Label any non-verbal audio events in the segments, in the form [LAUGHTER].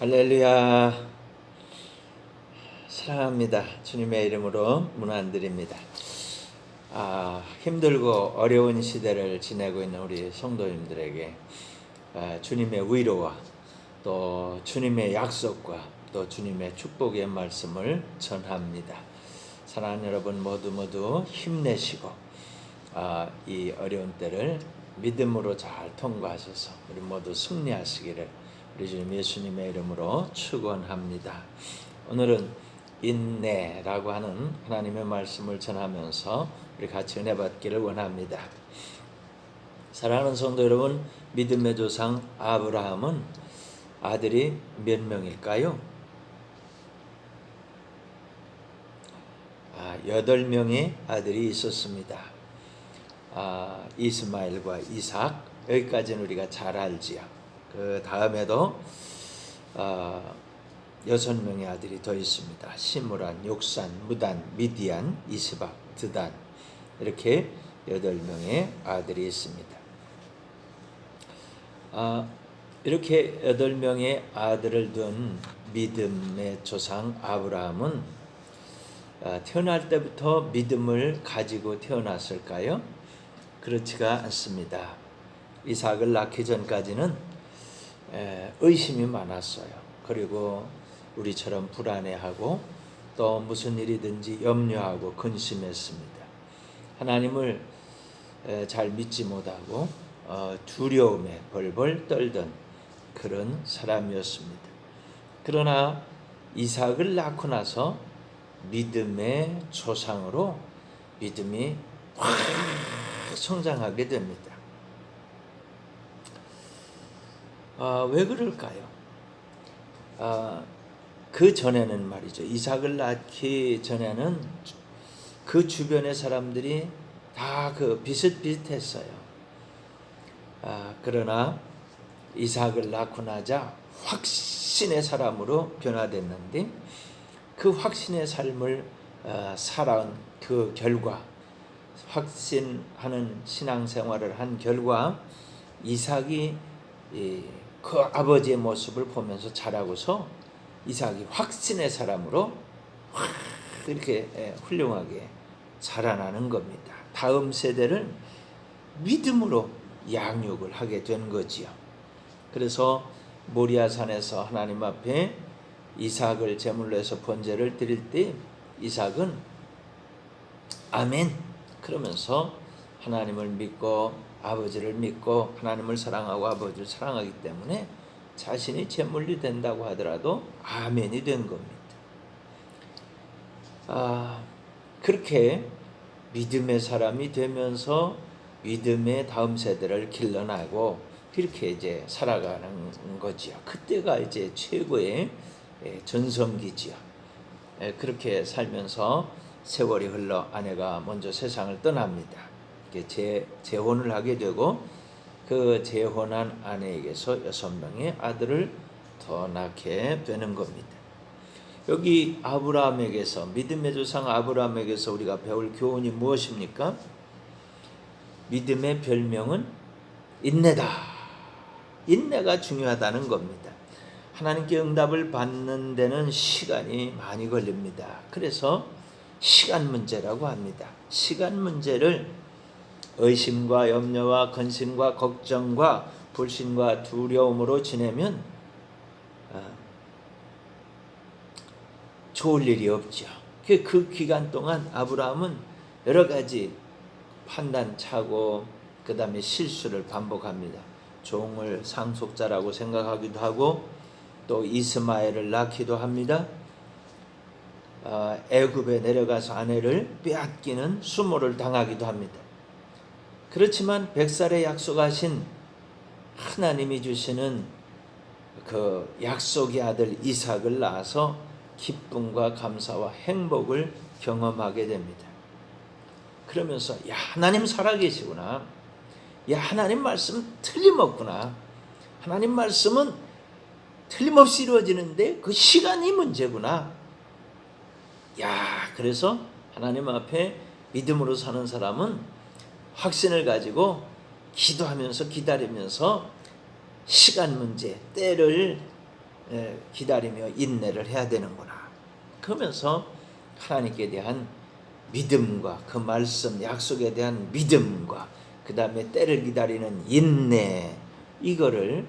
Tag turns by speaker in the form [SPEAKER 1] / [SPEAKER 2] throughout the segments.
[SPEAKER 1] 할렐루야. 사랑합니다. 주님의 이름으로 문안드립니다. 아, 힘들고 어려운 시대를 지내고 있는 우리 성도님들에게 아, 주님의 위로와 또 주님의 약속과 또 주님의 축복의 말씀을 전합니다. 사랑하는 여러분 모두 모두 힘내시고 아, 이 어려운 때를 믿음으로 잘 통과하셔서 우리 모두 승리하시기를 우리 주님 예수님의 이름으로 축원합니다. 오늘은 인내라고 하는 하나님의 말씀을 전하면서 우리 같이 은혜 받기를 원합니다. 사랑하는 성도 여러분, 믿음의 조상 아브라함은 아들이 몇 명일까요? 아, 여덟 명의 아들이 있었습니다. 아, 이스마엘과 이삭 여기까지는 우리가 잘 알지요. 그 다음에도 어, 여섯 명의 아들이 더 있습니다. 시므란, 욕산, 무단, 미디안, 이스박, 드단 이렇게 여덟 명의 아들이 있습니다. 아, 이렇게 여덟 명의 아들을 둔 믿음의 조상 아브라함은 아, 태어날 때부터 믿음을 가지고 태어났을까요? 그렇지가 않습니다. 이삭을 낳기 전까지는 의심이 많았어요. 그리고 우리처럼 불안해하고 또 무슨 일이든지 염려하고 근심했습니다. 하나님을 잘 믿지 못하고 어, 두려움에 벌벌 떨던 그런 사람이었습니다. 그러나 이삭을 낳고 나서 믿음의 조상으로 믿음이 확 성장하게 됩니다. 아, 왜 그럴까요? 아, 그 전에는 말이죠. 이삭을 낳기 전에는 그 주변의 사람들이 다 그 비슷비슷했어요. 아, 그러나 이삭을 낳고 나자 확신의 사람으로 변화됐는데 그 확신의 삶을 어, 살아온 그 결과 확신하는 신앙생활을 한 결과 이삭이 그 아버지의 모습을 보면서 자라고서 이삭이 확신의 사람으로 이렇게 예, 훌륭하게 자라나는 겁니다. 다음 세대를 믿음으로 양육을 하게 된 거지요. 그래서 모리아산에서 하나님 앞에 이삭을 제물로 해서 번제를 드릴 때 이삭은 아멘 그러면서 하나님을 믿고 아버지를 믿고 하나님을 사랑하고 아버지를 사랑하기 때문에 자신이 제물이 된다고 하더라도 아멘이 된 겁니다. 아, 그렇게 믿음의 사람이 되면서 믿음의 다음 세대를 길러나고 그렇게 이제 살아가는 거지요. 그때가 이제 최고의 예, 전성기지요. 예, 그렇게 살면서 세월이 흘러 아내가 먼저 세상을 떠납니다. 재, 재혼을 하게 되고 그 재혼한 아내에게서 여섯 명의 아들을 더 낳게 되는 겁니다. 여기 아브라함에게서 믿음의 조상 아브라함에게서 우리가 배울 교훈이 무엇입니까? 믿음의 별명은 인내다. 인내가 중요하다는 겁니다. 하나님께 응답을 받는 데는 시간이 많이 걸립니다. 그래서 시간 문제라고 합니다. 시간 문제를 의심과 염려와 근심과 걱정과 불신과 두려움으로 지내면 아, 좋을 일이 없죠. 그, 그 기간 동안 아브라함은 여러 가지 판단 차고 그 다음에 실수를 반복합니다. 종을 상속자라고 생각하기도 하고 또 이스마엘을 낳기도 합니다. 아, 애굽에 내려가서 아내를 빼앗기는 수모를 당하기도 합니다. 그렇지만 백살에 약속하신 하나님이 주시는 그 약속의 아들 이삭을 낳아서 기쁨과 감사와 행복을 경험하게 됩니다. 그러면서 야 하나님 살아계시구나. 야 하나님 말씀 틀림없구나. 하나님 말씀은 틀림없이 이루어지는데 그 시간이 문제구나. 야 그래서 하나님 앞에 믿음으로 사는 사람은 확신을 가지고 기도하면서 기다리면서 시간 문제, 때를 에, 기다리며 인내를 해야 되는구나. 그러면서 하나님께 대한 믿음과 그 말씀 약속에 대한 믿음과 그 다음에 때를 기다리는 인내 이거를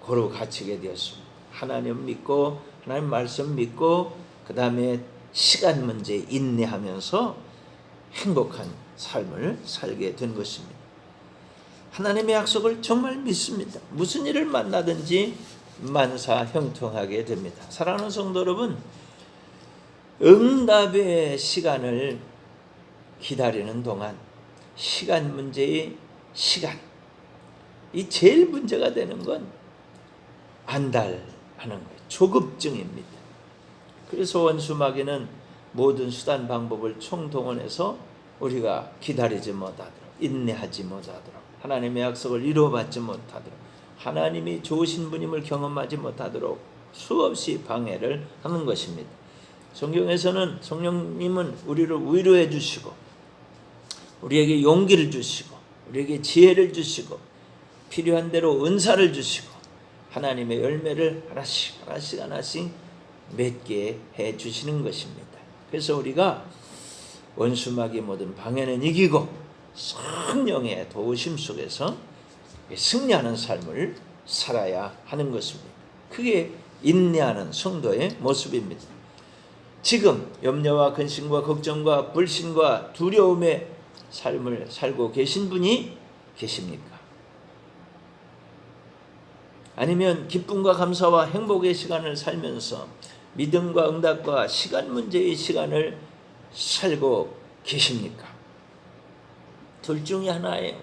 [SPEAKER 1] 고루 갖추게 되었습니다. 하나님 믿고 하나님 말씀 믿고 그 다음에 시간 문제 인내하면서 행복한 삶을 살게 된 것입니다. 하나님의 약속을 정말 믿습니다. 무슨 일을 만나든지 만사 형통하게 됩니다. 사랑하는 성도 여러분, 응답의 시간을 기다리는 동안 시간 문제의 시간 이 제일 문제가 되는 건 안달하는 거예요. 조급증입니다. 그래서 원수마귀는 모든 수단 방법을 총동원해서 우리가 기다리지 못하도록 인내하지 못하도록 하나님의 약속을 이루어받지 못하도록 하나님이 좋으신 분임을 경험하지 못하도록 수없이 방해를 하는 것입니다. 성경에서는 성령님은 우리를 위로해 주시고 우리에게 용기를 주시고 우리에게 지혜를 주시고 필요한 대로 은사를 주시고 하나님의 열매를 하나씩 하나씩 하나씩 맺게 해 주시는 것입니다. 그래서 우리가 원수마귀 모든 방해는 이기고 성령의 도우심 속에서 승리하는 삶을 살아야 하는 것입니다. 그게 인내하는 성도의 모습입니다. 지금 염려와 근심과 걱정과 불신과 두려움의 삶을 살고 계신 분이 계십니까? 아니면 기쁨과 감사와 행복의 시간을 살면서 믿음과 응답과 시간 문제의 시간을 살고 계십니까? 둘 중에 하나예요.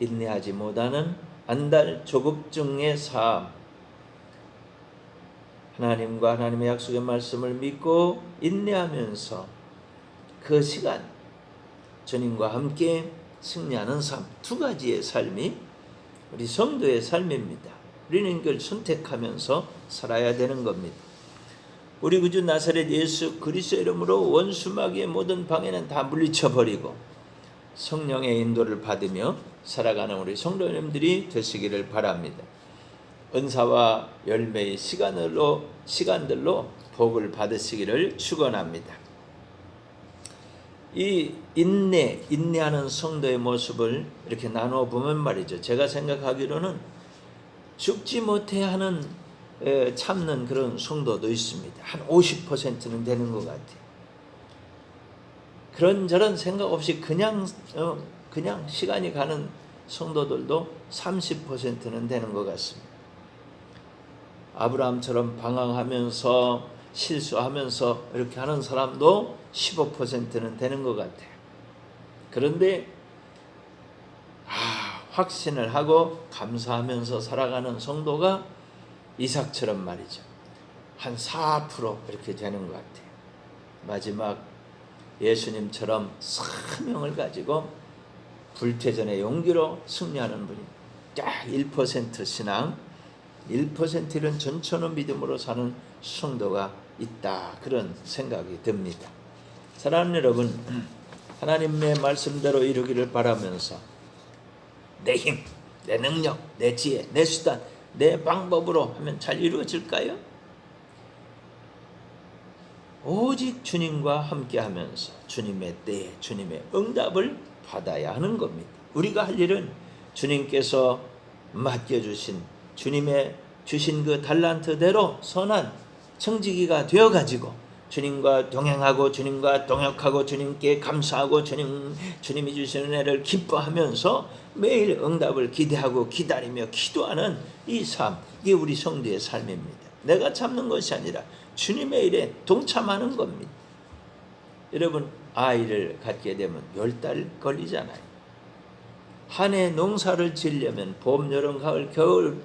[SPEAKER 1] 인내하지 못하는 안달 조급증의 삶. 하나님과 하나님의 약속의 말씀을 믿고 인내하면서 그 시간 주님과 함께 승리하는 삶 두 가지의 삶이 우리 성도의 삶입니다. 우리는 그걸 선택하면서 살아야 되는 겁니다. 우리 구주 나사렛 예수 그리스도 이름으로 원수마귀의 모든 방해는 다 물리쳐 버리고 성령의 인도를 받으며 살아가는 우리 성도님들이 되시기를 바랍니다. 은사와 열매의 시간으로 시간들로 복을 받으시기를 축원합니다. 이 인내, 인내하는 성도의 모습을 이렇게 나누어 보면 말이죠. 제가 생각하기로는 죽지 못해 하는 참는 그런 성도도 있습니다. 한 50%는 되는 것 같아요. 그런 저런 생각 없이 그냥 어, 그냥 시간이 가는 성도들도 30%는 되는 것 같습니다. 아브라함처럼 방황하면서 실수하면서 이렇게 하는 사람도 15%는 되는 것 같아요. 그런데 아, 확신을 하고 감사하면서 살아가는 성도가 이삭처럼 말이죠. 한 4% 이렇게 되는 것 같아요. 마지막 예수님처럼 사명을 가지고 불태전의 용기로 승리하는 분이 딱1% 신앙, 1%는 전천후 믿음으로 사는 성도가 있다. 그런 생각이 듭니다. 사랑하는 여러분, 하나님의 말씀대로 이루기를 바라면서 내 힘, 내 능력, 내 지혜, 내 수단, 내 방법으로 하면 잘 이루어질까요? 오직 주님과 함께 하면서 주님의 때, 주님의 응답을 받아야 하는 겁니다. 우리가 할 일은 주님께서 맡겨주신 주님의 주신 그 달란트대로 선한 청지기가 되어 가지고 주님과 동행하고 주님과 동역하고 주님께 감사하고 주님 주님이 주시는 은혜를 기뻐하면서 매일 응답을 기대하고 기다리며 기도하는 이 삶, 이게 우리 성도의 삶입니다. 내가 참는 것이 아니라 주님의 일에 동참하는 겁니다. 여러분 아이를 갖게 되면 열 달 걸리잖아요. 한 해 농사를 지려면 봄, 여름, 가을, 겨울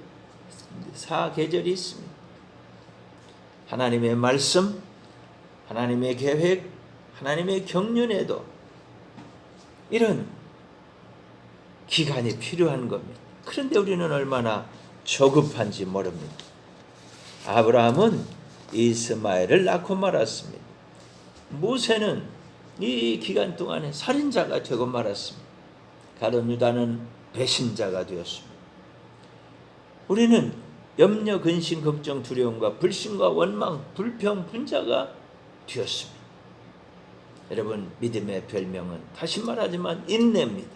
[SPEAKER 1] 사 계절이 있습니다. 하나님의 말씀, 하나님의 계획, 하나님의 경륜에도 이런 기간이 필요한 겁니다. 그런데 우리는 얼마나 조급한지 모릅니다. 아브라함은 이스마엘을 낳고 말았습니다. 모세는 이 기간 동안에 살인자가 되고 말았습니다. 가론 유다는 배신자가 되었습니다. 우리는 염려, 근심, 걱정, 두려움과 불신과 원망, 불평, 분자가 되었습니다. 여러분 믿음의 별명은 다시 말하지만 인내입니다.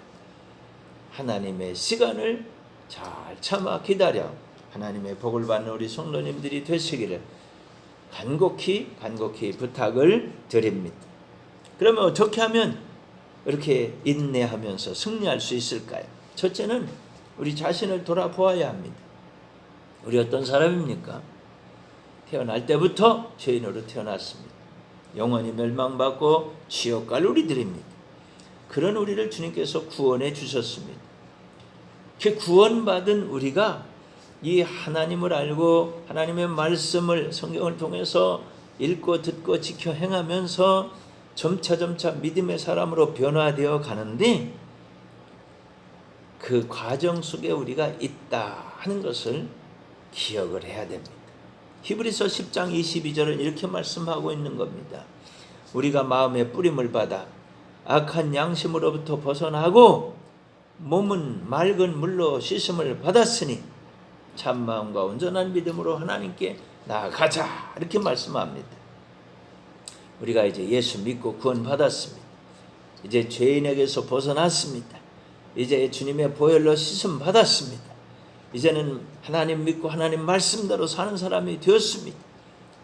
[SPEAKER 1] 하나님의 시간을 잘 참아 기다려 하나님의 복을 받는 우리 성도님들이 되시기를 간곡히 간곡히 부탁을 드립니다. 그러면 어떻게 하면 이렇게 인내하면서 승리할 수 있을까요? 첫째는 우리 자신을 돌아보아야 합니다. 우리 어떤 사람입니까? 태어날 때부터 죄인으로 태어났습니다. 영원히 멸망받고 지옥 갈 우리들입니다. 그런 우리를 주님께서 구원해 주셨습니다. 그 구원받은 우리가 이 하나님을 알고 하나님의 말씀을 성경을 통해서 읽고 듣고 지켜 행하면서 점차 점차 믿음의 사람으로 변화되어 가는데 그 과정 속에 우리가 있다 하는 것을 기억을 해야 됩니다. 히브리서 10장 22절은 이렇게 말씀하고 있는 겁니다. 우리가 마음의 뿌림을 받아 악한 양심으로부터 벗어나고 몸은 맑은 물로 씻음을 받았으니 참 마음과 온전한 믿음으로 하나님께 나아가자 이렇게 말씀합니다. 우리가 이제 예수 믿고 구원 받았습니다. 이제 죄인에게서 벗어났습니다. 이제 주님의 보혈로 씻음 받았습니다. 이제는 하나님 믿고 하나님 말씀대로 사는 사람이 되었습니다.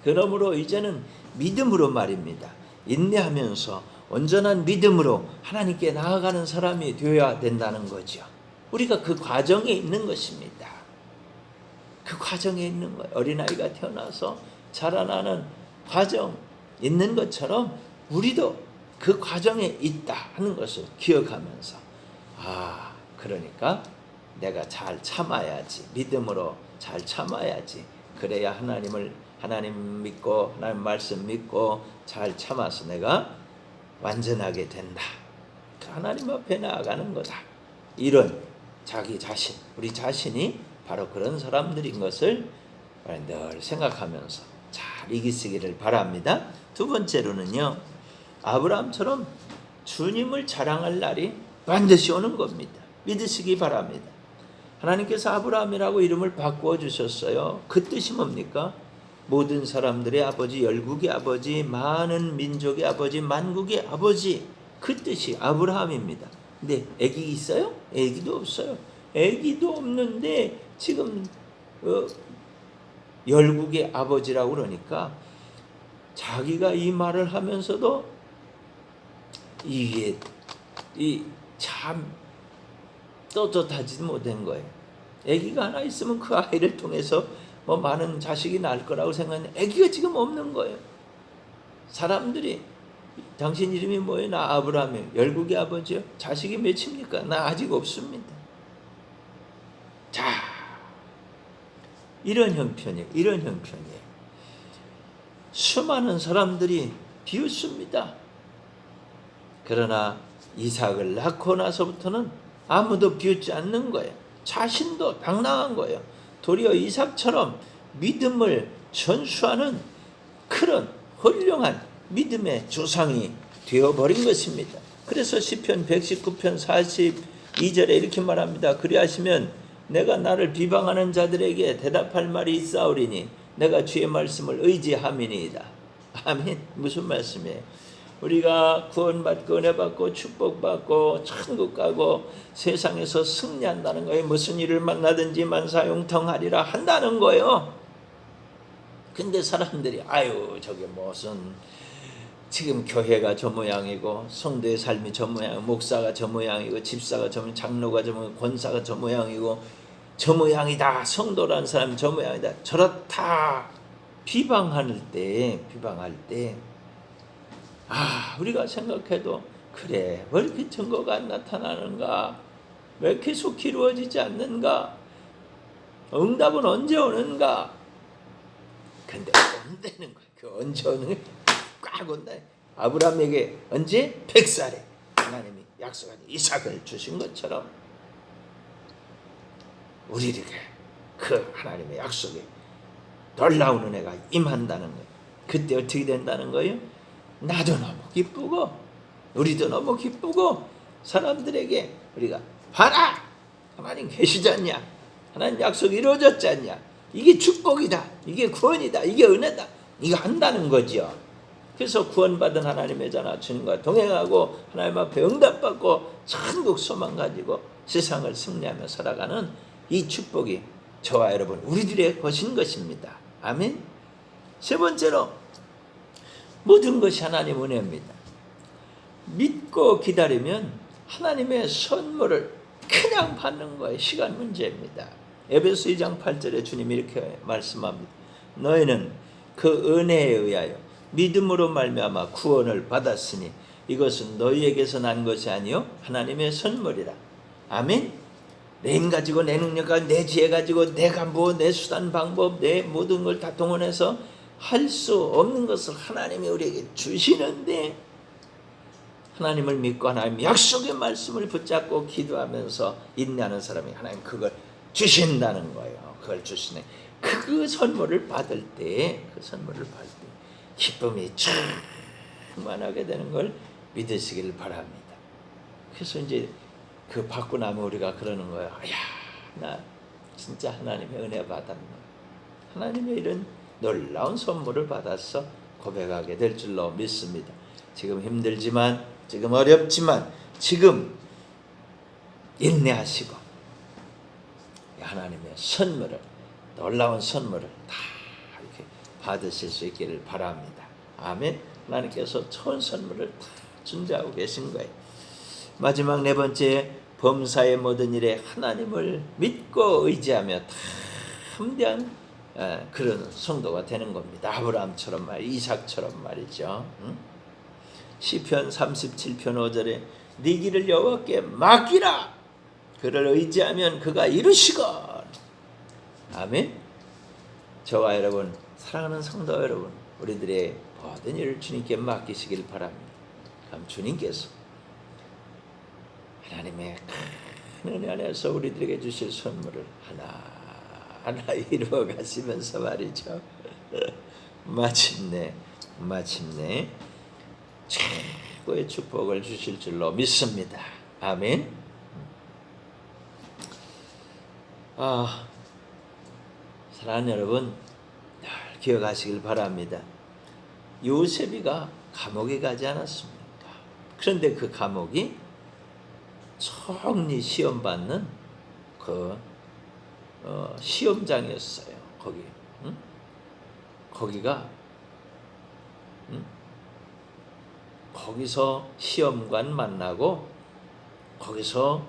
[SPEAKER 1] 그러므로 이제는 믿음으로 말입니다. 인내하면서 온전한 믿음으로 하나님께 나아가는 사람이 되어야 된다는 거죠. 우리가 그 과정에 있는 것입니다. 그 과정에 있는 거예요. 어린아이가 태어나서 자라나는 과정 있는 것처럼 우리도 그 과정에 있다 하는 것을 기억하면서 아, 그러니까 내가 잘 참아야지. 믿음으로 잘 참아야지. 그래야 하나님을 하나님 믿고 하나님 말씀 믿고 잘 참아서 내가 완전하게 된다. 그 하나님 앞에 나아가는 거다. 이런 자기 자신, 우리 자신이 바로 그런 사람들인 것을 늘 생각하면서 잘 이기시기를 바랍니다. 두 번째로는요, 아브라함처럼 주님을 자랑할 날이 반드시 오는 겁니다. 믿으시기 바랍니다. 하나님께서 아브라함이라고 이름을 바꾸어 주셨어요. 그 뜻이 뭡니까? 모든 사람들의 아버지, 열국의 아버지, 많은 민족의 아버지, 만국의 아버지. 그 뜻이 아브라함입니다. 근데 애기 있어요? 애기도 없어요. 애기도 없는데 지금 어, 열국의 아버지라고 그러니까 자기가 이 말을 하면서도 이게 이 참 떳떳하지 못한 거예요. 아기가 하나 있으면 그 아이를 통해서 뭐 많은 자식이 날 거라고 생각했는데 아기가 지금 없는 거예요. 사람들이 당신 이름이 뭐예요? 나 아브라함이에요. 열국의 아버지요? 자식이 몇입니까? 나 아직 없습니다. 자, 이런 형편이에요. 이런 형편이에요. 수많은 사람들이 비웃습니다. 그러나 이삭을 낳고 나서부터는 아무도 비웃지 않는 거예요. 자신도 당당한 거예요. 도리어 이삭처럼 믿음을 전수하는 그런 훌륭한 믿음의 조상이 되어버린 것입니다. 그래서 시편 119편 42절에 이렇게 말합니다. 그리하시면 내가 나를 비방하는 자들에게 대답할 말이 있사오리니 내가 주의 말씀을 의지함이니이다. 아멘. 무슨 말씀이에요? 우리가 구원받고 은혜받고 축복받고 천국 가고 세상에서 승리한다는 거예요. 무슨 일을 만나든지 만사용통하리라 한다는 거예요. 근데 사람들이 아유 저게 무슨 지금 교회가 저 모양이고 성도의 삶이 저 모양, 목사가 저 모양이고 집사가 저 모양, 장로가 저 모양, 권사가 저 모양이고 저 모양이다. 성도란 사람이 저 모양이다. 저렇다. 비방할 때, 비방할 때 아, 우리가 생각해도 그래, 왜 이렇게 증거가 안 나타나는가? 왜 계속 이루어지지 않는가? 응답은 언제 오는가? 근데 온다는 거야. 그 언제 오는 꽉 온다. 아브라함에게 언제? 백살에 하나님이 약속한 이삭을 주신 것처럼 우리에게 그 하나님의 약속에 놀라운 은혜가 임한다는 거예요. 그때 어떻게 된다는 거예요? 나도 너무 기쁘고 우리도 너무 기쁘고 사람들에게 우리가 봐라 하나님 계시지 않냐 하나님 약속이 이루어졌지 않냐? 이게 축복이다. 이게 구원이다. 이게 은혜다. 이거 한다는 거지요. 그래서 구원받은 하나님의 자나 주님과 동행하고 하나님 앞에 응답받고 천국 소망 가지고 세상을 승리하며 살아가는 이 축복이 저와 여러분 우리들의 것인 것입니다. 아멘. 세 번째로 모든 것이 하나님 은혜입니다. 믿고 기다리면 하나님의 선물을 그냥 받는 거예요. 시간 문제입니다. 에베소 2장 8절에 주님이 이렇게 말씀합니다. 너희는 그 은혜에 의하여 믿음으로 말미암아 구원을 받았으니 이것은 너희에게서 난 것이 아니요 하나님의 선물이라. 아멘. 내 힘 가지고 내 능력 가지고 내 지혜 가지고 내가 뭐내 수단 방법 내 모든 걸 다 동원해서 할 수 없는 것을 하나님이 우리에게 주시는데 하나님을 믿고 하나님 약속의 말씀을 붙잡고 기도하면서 인내하는 사람이 하나님 그걸 주신다는 거예요. 그걸 주시네. 그 선물을 받을 때, 그 선물을 받을 때 기쁨이 충만하게 되는 걸 믿으시길 바랍니다. 그래서 이제 그 받고 나면 우리가 그러는 거예요. 야, 나 진짜 하나님의 은혜 받았네. 하나님의 이런 놀라운 선물을 받아서 고백하게 될 줄로 믿습니다. 지금 힘들지만, 지금 어렵지만, 지금 인내하시고 하나님의 선물을 놀라운 선물을 다 이렇게 받으실 수 있기를 바랍니다. 아멘. 하나님께서 좋은 선물을 다 준비하고 계신 거예요. 마지막 네 번째 범사의 모든 일에 하나님을 믿고 의지하며 다 함대한 에, 그런 성도가 되는 겁니다. 아브라함처럼 말, 이삭처럼 말이죠. 응? 시편 37편 5절에 네 길을 여호와께 맡기라. 그를 의지하면 그가 이루시건. 아멘. 저와 여러분, 사랑하는 성도 여러분, 우리들의 모든 일을 주님께 맡기시길 바랍니다. 그럼 주님께서 하나님의 큰 은혜 안에서 우리들에게 주실 선물을 하나 하나 이루어 [LAUGHS] 가시면서 말이죠. [LAUGHS] 마침내 마침내 최고의 축복을 주실 줄로 믿습니다. 아멘. 아, 사랑하는 여러분, 늘 기억하시길 바랍니다. 요셉이가 감옥에 가지 않았습니까? 그런데 그 감옥이 총리 시험 받는 그 어, 시험장이었어요. 거기, 응? 거기가 응? 거기서 시험관 만나고 거기서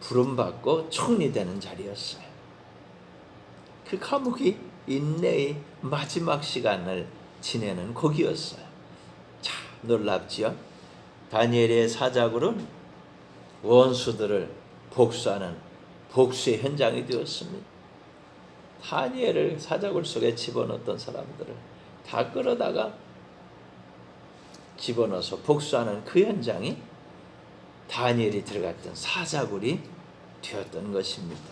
[SPEAKER 1] 부름 받고 총리 되는 자리였어요. 그 감옥이 인내의 마지막 시간을 지내는 거기였어요. 자, 놀랍지요? 다니엘의 사자굴은 원수들을 복수하는 복수의 현장이 되었습니다. 다니엘을 사자굴 속에 집어넣었던 사람들을 다 끌어다가 집어넣어서 복수하는 그 현장이 다니엘이 들어갔던 사자굴이 되었던 것입니다.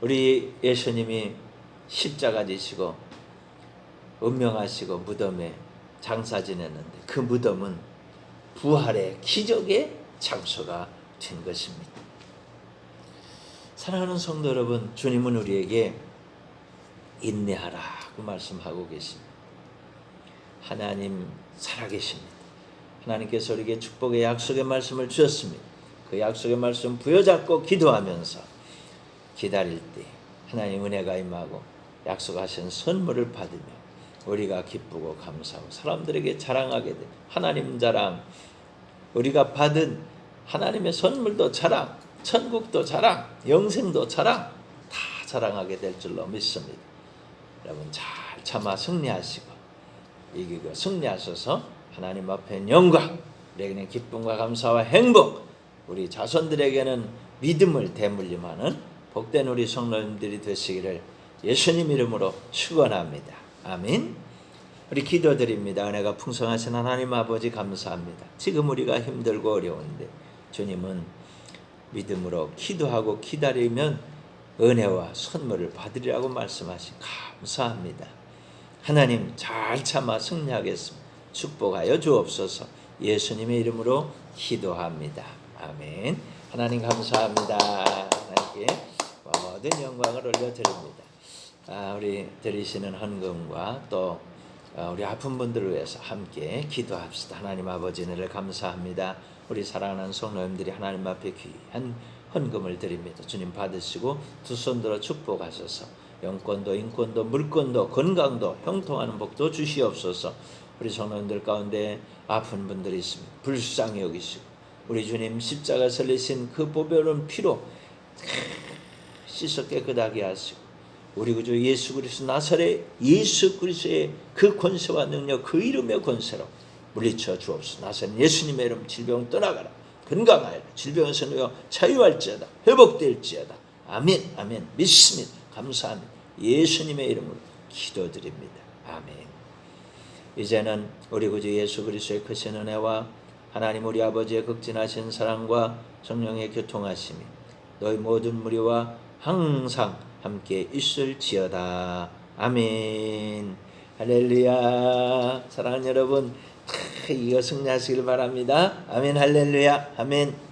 [SPEAKER 1] 우리 예수님이 십자가 지시고 운명하시고 무덤에 장사 지냈는데 그 무덤은 부활의 기적의 장소가 된 것입니다. 사랑하는 성도 여러분, 주님은 우리에게 인내하라고 말씀하고 계십니다. 하나님 살아계십니다. 하나님께서 우리에게 축복의 약속의 말씀을 주셨습니다. 그 약속의 말씀 부여잡고 기도하면서 기다릴 때 하나님 은혜가 임하고 약속하신 선물을 받으며 우리가 기쁘고 감사하고 사람들에게 자랑하게 돼 하나님 자랑 우리가 받은 하나님의 선물도 자랑 천국도 자랑 영생도 자랑 다 자랑하게 될 줄로 믿습니다. 여러분 잘 참아 승리하시고 이기고 승리하셔서 하나님 앞에 영광 우리에게는 기쁨과 감사와 행복 우리 자손들에게는 믿음을 대물림하는 복된 우리 성도님들이 되시기를 예수님 이름으로 축원합니다. 아멘. 우리 기도드립니다. 은혜가 풍성하신 하나님 아버지 감사합니다. 지금 우리가 힘들고 어려운데 주님은 믿음으로 기도하고 기다리면 은혜와 선물을 받으리라고 말씀하신 감사합니다. 하나님 잘 참아 승리하겠습니다. 축복하여 주옵소서. 예수님의 이름으로 기도합니다. 아멘. 하나님 감사합니다. 하나님께 모든 영광을 올려드립니다. 아, 우리 드리시는 헌금과 또 어, 우리 아픈 분들을 위해서 함께 기도합시다. 하나님 아버지 은혜를 감사합니다. 우리 사랑하는 성도님들이 하나님 앞에 귀한 헌금을 드립니다. 주님 받으시고 두 손 들어 축복하셔서 영권도 인권도 물권도 건강도 형통하는 복도 주시옵소서. 우리 성도님들 가운데 아픈 분들이 있습니다. 불쌍히 여기시고 우리 주님 십자가 설리신 그 보배로운 피로 씻어 깨끗하게 하시고 우리 구주 예수 그리스도 나사렛 예수 그리스도의 그 권세와 능력 그 이름의 권세로 물리쳐 주옵소서. 나사렛 예수님의 이름 질병 떠나가라. 건강하여라 질병에서 누여 자유할지어다. 회복될지어다. 아멘 아멘. 믿습니다. 감사합니다. 예수님의 이름으로 기도드립니다. 아멘. 이제는 우리 구주 예수 그리스도의 크신 은혜와 하나님 우리 아버지의 극진하신 사랑과 성령의 교통하심이 너희 모든 무리와 항상 함께 있을지어다. 아멘. 할렐루야. 사랑하는 여러분, 이거 승리하시길 바랍니다. 아멘. 할렐루야. 아멘.